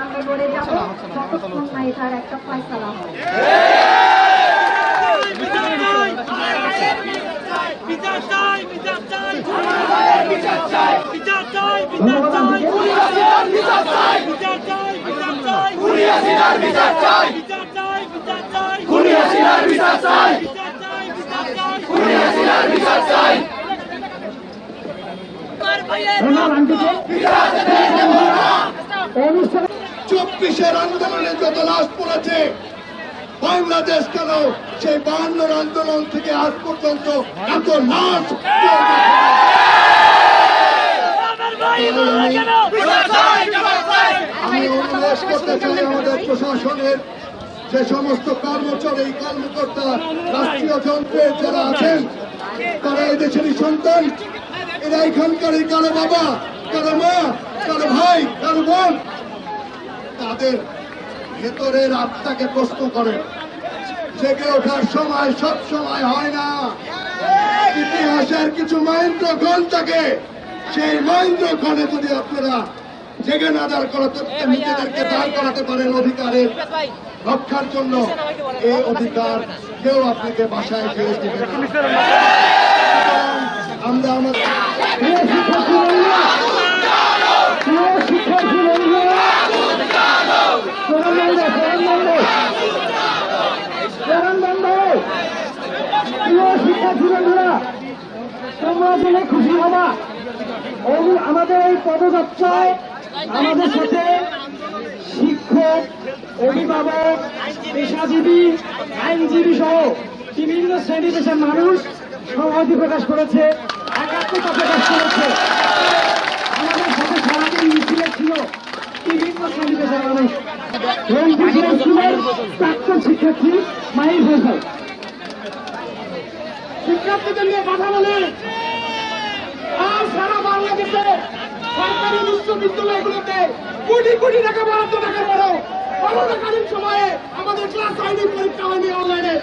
আমরা লড়ে যাব যতক্ষণ না এটার একটা ফয়সালা হয় বিচার চাই বিচার চাই একুশের আন্দোলনে যত লাশ পড়েছে বাংলাদেশ কেন সেই বাহান্নর আন্দোলন থেকে আজ পর্যন্ত এত লাশ আমি অনুরোধ করতে চাই আমাদের প্রশাসনের যে সমস্ত কর্মচারী, কর্মকর্তা, রাষ্ট্রীয় যন্ত্রে যারা আছেন, তারা এদেশেরই সন্তান। এরা এখানকারই কারও বাবা, কারও মা, কারও ভাই, কারও বোন। তাদের ভেতরের আত্মাকে প্রশ্ন করেন জেগে ওঠার সময় সব সময় হয় না। ইতিহাসের কিছু মহেন্দ্র গণ থাকে। সেই মহেন্দ্র গণে যদি আপনারা জেগে না দাঁড় করাতে নিজেদেরকে দাঁড় করাতে পারেন অধিকারের রক্ষার জন্য। এই অধিকার কেউ আপনাকে বাসায় ফিরে দেবে না। সুতরাং আমরা আমাদের তোমরা জেনে খুশি হবা। আমাদের এই পদযাত্রায় আমাদের সাথে শিক্ষক, অভিভাবক, পেশাজীবী, আইনজীবী সহ বিভিন্ন শ্রেণি পেশার মানুষ সংহতি প্রকাশ করেছে, একাত্মতা প্রকাশ করেছে। আমাদের সাথে সারাদিন মিছিলে ছিল, বিভিন্ন শ্রেণি পেশার মানুষ। প্রাক্তন শিক্ষার্থী মাহির ফৈসাল শিক্ষার্থীদের নিয়ে কথা বলে। আর সারা বাংলাদেশে সরকারি বিশ্ববিদ্যালয়গুলোতে কোটি কোটি টাকা বরাদ্দ টাকা বড় করোনাকালীন সময়ে আমাদের ক্লাস হয়নি পরীক্ষা হয়নি অনলাইনে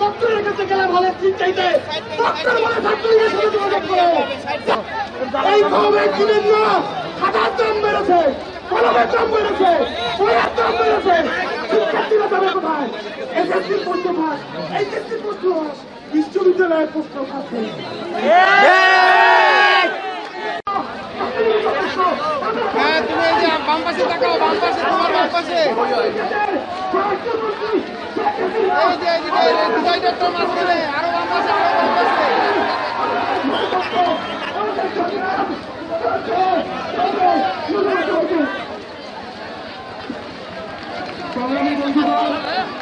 তখন গেলাম হলে সিট চাইতে। দাম বেড়েছে কলমের দাম বেড়েছে বইয়ের দাম বেড়েছে শিক্ষার্থীরা যাবে কোথায় এইচএসসি পড়তে বিশ্ববিদ্যালয়ের প্রশ্ন হ্যাঁ তুমি এই যে বাম পাশে তাকাও বাম পাশে তোমার বাম পাশে। এই যে এই যে ডিভাইডারটা মাঝখানে আরও বাম পাশে আরও বাম পাশে। ধন্যবাদ